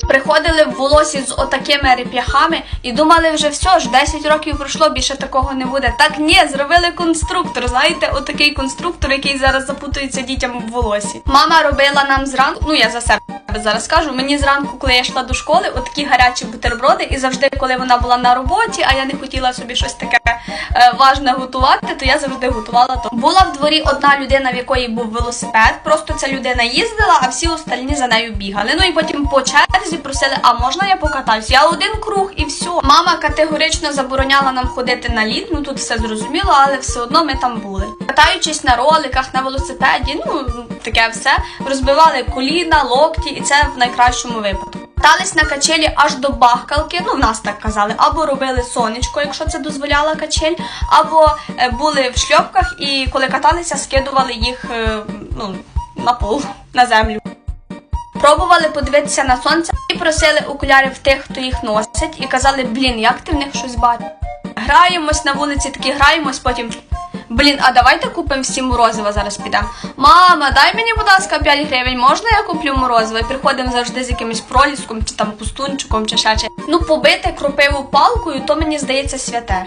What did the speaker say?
Приходили в волосі з отакими реп'яхами і думали, вже все ж 10 років пройшло, більше такого не буде. Так ні, зробили конструктор. Знаєте, отакий конструктор, який зараз запутується дітям в волосі. Мама робила нам зранку. Ну я за себе зараз скажу. Мені зранку, коли я йшла до школи, отакі гарячі бутерброди, і завжди, коли вона була на роботі, а я не хотіла собі щось таке е, важне готувати, то я завжди готувала то. Була в дворі одна людина, в якої був велосипед. Просто ця людина їздила, а всі остальні за нею бігали. Ну і потім по черзі просили, а можна я покатаюсь? Я один круг і все. Мама категорично забороняла нам ходити на лід. Ну тут все зрозуміло, але все одно ми там були. Катаючись на роликах, на велосипеді, ну таке все розбивали коліна, локті, і це в найкращому випадку. Катались на качелі аж до бахкалки, ну в нас так казали, або робили сонечко, якщо це дозволяла качель, або е, були в шльопках і коли каталися, скидували їх е, ну, на пол, на землю. Пробували подивитися на сонце і просили окулярів тих, хто їх носить, і казали, блін, як ти в них щось бачиш. Граємось на вулиці, такі граємось, потім. Блін, а давайте купимо всі морозива, зараз підемо. Мама, дай мені, будь ласка, 5 гривень, можна я куплю морозиво? І приходимо завжди з якимось проліском, чи там пустунчиком, чи ще. Ну, побити кропиву палкою, то мені здається святе.